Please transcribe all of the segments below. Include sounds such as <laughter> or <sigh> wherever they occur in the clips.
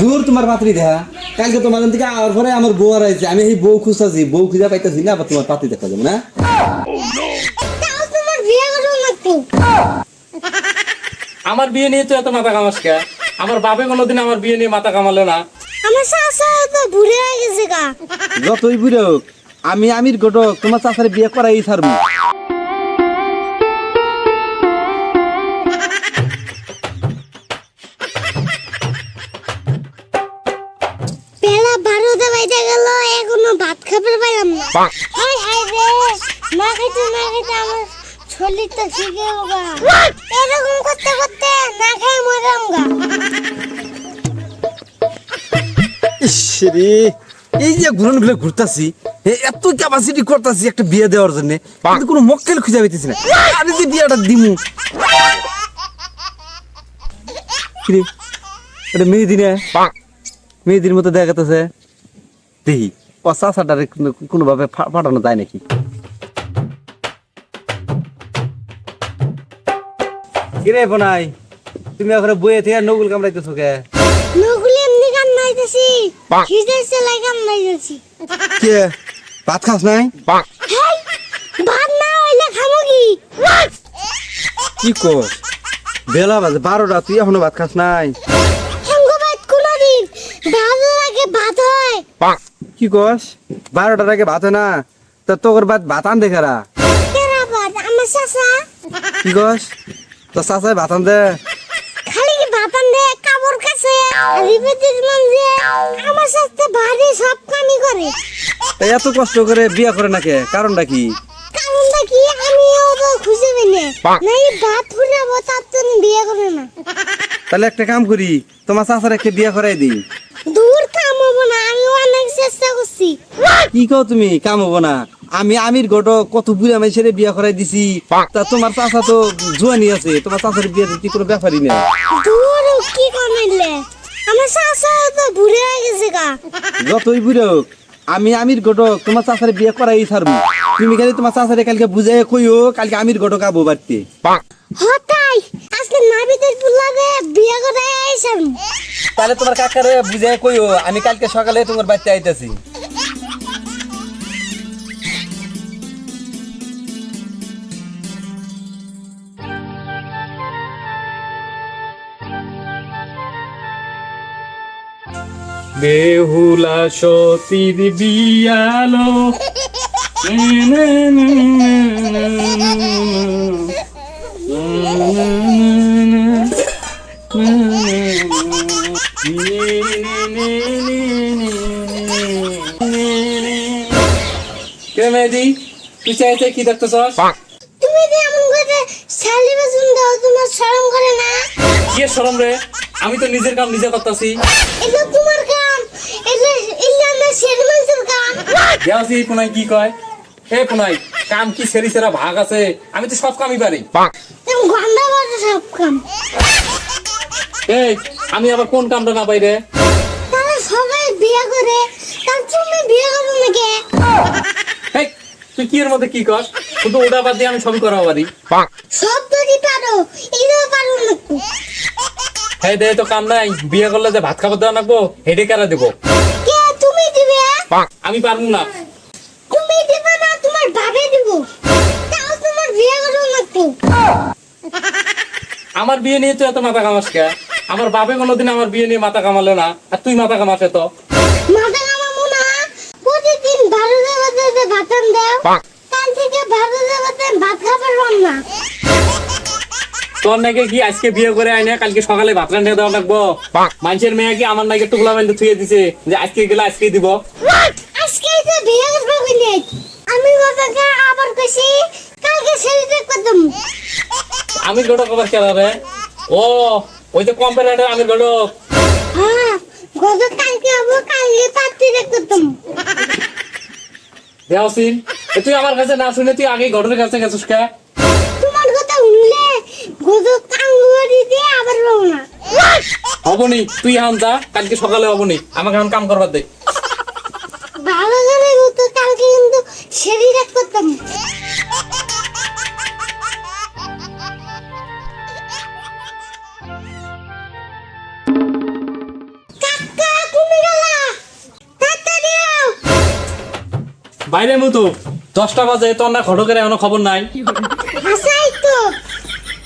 দূর তোমার পাত্রী দেখা। কালকে তোমার থেকে আওয়ার পরে আমার বউ আর আইছে আমি এই বউ খুঁজতেছি বউ খুঁজে পাইতেছি না আবার তোমার পাত্রী দেখা যাবে না? আমার বিয়ে নিয়ে তো এত মাথা কামাস কে? আমার বাপে কোনোদিন আমার বিয়ে নিয়ে মাথা কামালে না। আমার শাশা তো বুড়ে হয়ে গেছে গা। যতই বুড়ো হোক, আমি আমির ঘটক তোমার চাষারে বিয়ে করাই ছাড়বো। ভাত না। রে আমার শরীরটা শিখে গা। এরকম করতে করতে না খাই মরাম গা। ইসরে এই যে ঘুরনগুলো ঘুরতাছি এত ক্যাপাসিটি করতাছি একটা বিয়ে দেওয়ার জন্য কিন্তু কোনো মক্কেল খুঁজে পাইতেছি না। আরে যে বিয়েটা দিমু। কিরে এটা মেয়েদিন মেয়েদিন মতো দেখা গেছে দেখি। চাষাটারে কোনোভাবে পাঠানো যায় নাকি? কিরে বোনাই তুমি এখন বইয়ে থেকে নগুল কামড়াইতেছো কে? নগুলি এমনি গান নাইতেছি খিদে সেলাই গান নাইতেছি কে? ভাত খাস নাই? ভাত না হইলে খামো কি? কি কর বেলা বাজে বারোটা তুই এখনও ভাত খাস নাই? ভাত আগে ভাত কি কস? বারোটার আগে ভাত না। তা তোর ভাত ভাত আন দেখারা কেরা ভাত? আমার শাশা কি কস? তো চাচাই ভাত আন দে খালি কি ভাত আনতে? কাপড় কাছে রিপেটির মধ্যে আমার সাথে ভারী সব কামই করে। এত কষ্ট করে বিয়ে করে নাকি? কারণটা কি? কারণটা কি? আমিও তো খুঁজে পেলে নাই ভাত ফুরাবো তার জন্য বিয়ে করে না। তাহলে একটা কাম করি তোমার চাচার একটা বিয়ে করাই দিই দূর কাম হব না আমি অনেক চেষ্টা কি কও তুমি? কাম হব না। আমি আমির ঘটক কত বুড়া মানুষের বিয়ে করাই দিছি। তা তোমার চাচা তো জোয়ানি আছে। তোমার চাচার বিয়ে দিতে কোনো ব্যাপারই নেই? দূর কি কমাইলে? আমার শাশা তো বুড়ে হয়ে গেছে গা। যতই বুড়ো হোক, আমি আমির ঘটক তোমার চাচার বিয়ে করাই ছাড়বো। তুমি খালি তোমার চাচারে কালকে বুঝাই কইও কালকে আমির ঘটক আবো বাড়তে। হতাই আজকে নাবিদের পুলাবে বিয়ে করে আইসাম। তাহলে তোমার কাকারে বুঝাই কইও আমি কালকে সকালে তোমার বাড়তে আইতাছি। বেহুলা সতীর বিয়ালো। কে মেহেদি? তুই চাইছে কি দেখতেছস? তুমি যে এমন করে শালি বাসন দাও তোমার শরম করে না? কি শরম রে? আমি তো নিজের কাম নিজে করতেছি এটা তোমার কাম এটা এটা আমার শেরমানসের কাম দেওয়াছি পুনাই কি কয়? এ পুনাই কাম কি সেরি সেরা ভাগ আছে? আমি তো সব কামই পারি। তুমি সব কাম। এই আমি আবার কোন কামটা না পাই রে? তারা সবাই বিয়ে করে তার বিয়ে নাকি? এই তুই কি এর মধ্যে কি কর? শুধু ওটা বাদ দিয়ে আমি সবই করা পারি সব যদি পারো পারো না হ্যাঁ দে তো কাম নাই। বিয়ে করলে যে ভাত খাবার দেওয়া লাগবো হেডে কারা দেবো? কে আমি পারব না। তুমি দিবে না তোমার ভাবে দিব। তাও তোমার বিয়ে হলো না তো আমার বিয়ে নিয়ে তো এত মাথা কামাস কে? আমার বাবে কোনোদিন আমার বিয়ে নিয়ে মাথা কামালো না। আর তুই মাথা কামাসে তো। মাথা কামামু না। প্রতিদিন ভালো জায়গাতে ভাত দাও। তোর নাকি কি আজকে বিয়ে করে আইনে কালকে সকালে ভাত রান্না দেওয়া লাগবো? মানুষের মেয়ে কি আমার নাকি টুকলা বেঁধে থুয়ে দিছে? যে আজকে গেলে আজকে দিব। আজকে তো বিয়ে করব বলে আমি বাবাকে আবার কইছি কালকে সেলিব্রেট করতাম আমি গড়ক আবার খেলা রে? ও ওই যে কম্পিউটার আমি হ্যাঁ গত কালকে আবার কালকে পার্টি করতাম দেওয়াসিন তুই আমার কাছে না শুনে তুই আগে ঘটনের কাছে গেছিস কে? হবনি তুই হাম যা কালকে সকালে হবনি আমাকে এখন কাম করবার দে। ভালো করে কালকে কিন্তু সেরি রাখ করতাম। বাইরে মতো দশটা বাজে তো না ঘটকের এখনও খবর নাই। আচ্ছা,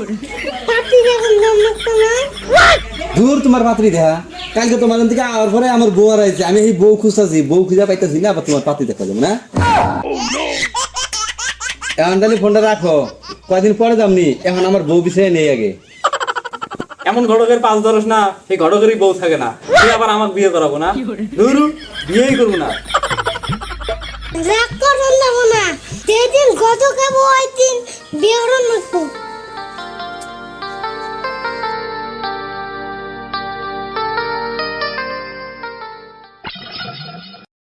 <laughs> দূর তোমার পাত্রী দেখা। কালকে তোমার থেকে আওয়ার পরে আমার বউ আর আইছে আমি এই বউ খুঁজতেছি। বউ খুঁজে পাইতেছি না আবার তোমার পাতি দেখা যাবে না। এখন তাহলে ফোনটা রাখো। কয়দিন পরে যামনি? এখন আমার বউ বিষয়ে নেই আগে। এমন ঘটকের পাঁচ দরস না সেই ঘটকেরই বউ থাকে না। তুই আবার আমাকে বিয়ে করাবো না। ধরু বিয়েই করব না। রাগ করুন না। যেদিন গত খাব ওই দিন বিয়ে